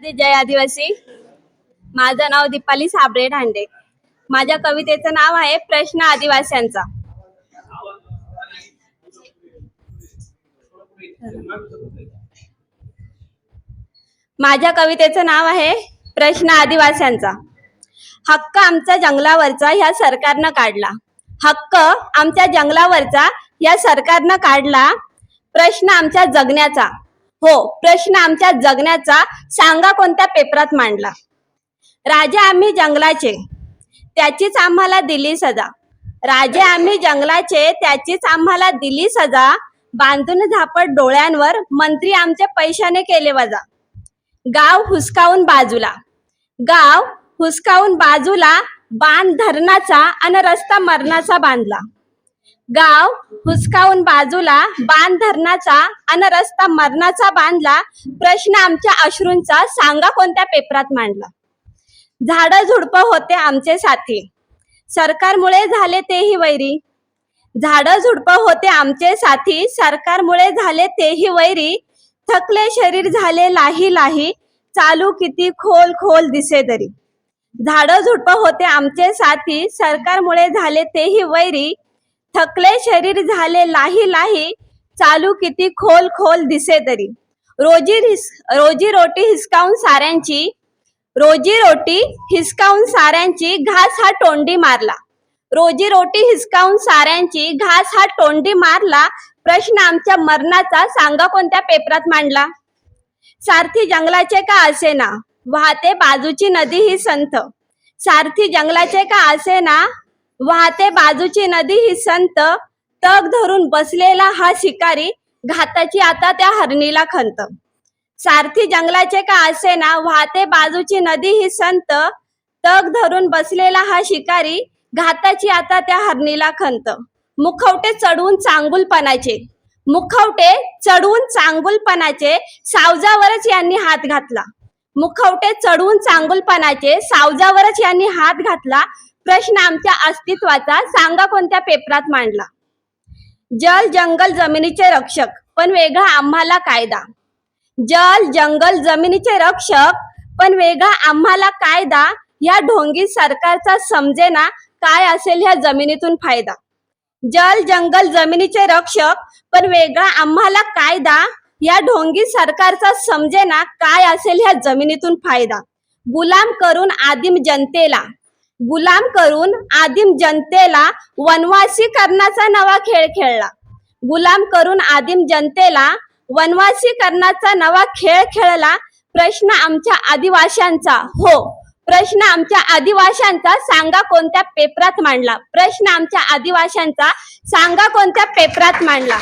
आधी जय आदिवासी. माझं नाव दीपाली साबरे ढांडे. माझ्या कवितेचं नाव आहे प्रश्न आदिवास्यांचा. माझ्या कवितेचं नाव आहे प्रश्न आदिवास्यांचा. हक्क आमचा जंगलावरचा ह्या सरकारनं काढला. हक्क आमच्या जंगलावरचा या सरकारनं काढला. प्रश्न आमच्या जगण्याचा. हो प्रश्न आमच्या जगण्याचा सांगा कोणत्या पेपरात मांडला? राजा आम्ही जंगलाचे त्याचीच आम्हाला दिली सजा. राजे आम्ही जंगलाचे त्याचीच आम्हाला दिली सजा. बांधून झापट डोळ्यांवर मंत्री आमचे पैशाने केले वजा. गाव हुसकावून बाजूला. गाव हुसकावून बाजूला बांध धरणाचा आणि रस्ता मरणाचा बांधला. गाव हुसकावून बाजूला बांध धरणाचा आणि रस्ता मरणाचा बांधला प्रश्न आमच्या अश्रूंचा सांगा कोणत्या पेपरात मांडला? झाडं झुडपं होते आमचे साथी. सरकारमुळे झाले तेही वैरी. झाड झुडप होते आमचे साथी. सरकारमुळे झाले तेही वैरी. थकले शरीर झाले लाही लाही. चालू किती खोल खोल दिसे तरी झाडं झुडपं होते आमचे साथी. सरकारमुळे झाले तेही वैरी. थकले शरीर झाले लाही लाही चालू किती खोल खोल दिसे तरी. रोजी रोजी रोटी हिसकावून साऱ्यांची रोजी रोटी हिसकावून साऱ्यांची घास हा तोंडी मारला. रोजी रोटी हिसकावून साऱ्यांची घास हा तोंडी मारला प्रश्न आमच्या मरणाचा सांगा कोणत्या पेपरात मांडला? सारथी जंगलाचे का असे ना? वाहते बाजूची नदी ही संत सारथी जंगलाचे का असे ना? वाहते बाजूची नदी ही संत तग धरून बसलेला हा शिकारी घाताची आता त्या हरणीला खंत. सारथी जंगलाचे का असे ना वाहते बाजूची नदी ही संत तग धरून बसलेला हा शिकारी घाताची आता त्या हरणीला खंत. मुखवटे चढवून चांगुलपणाचे मुखवटे चढवून चांगुलपणाचे सावजावरच यांनी हात घातला. मुखवटे चढवून चांगुलपणाचे सावजावरच यांनी हात घातला प्रश्न आमच्या अस्तित्वाचा. सांगा कोणत्या पेपरात मांडला? जल जंगल जमिनीचे रक्षक. पण वेगळा आम्हाला कायदा. जल जंगल जमिनीचे रक्षक. पण वेगळा आम्हाला कायदा. या ढोंगी सरकारचा समजेना काय असेल ह्या जमिनीतून फायदा. जल जंगल जमिनीचे रक्षक. पण वेगळा आम्हाला कायदा. या ढोंगी सरकारचा समजेना काय असेल ह्या जमिनीतून फायदा. गुलाम करून आदिम जनतेला. गुलाम करून आदिम जनतेला वनवासी करण्याचा नवा खेळ खेळला. गुलाम करून आदिम जनतेला वनवासी करण्याचा नवा खेळ खेळला. प्रश्न आमच्या आदिवाशांचा हो. प्रश्न आमच्या आदिवाशांचा सांगा कोणत्या पेपरात मांडला? प्रश्न आमच्या आदिवाशांचा सांगा कोणत्या पेपरात मांडला?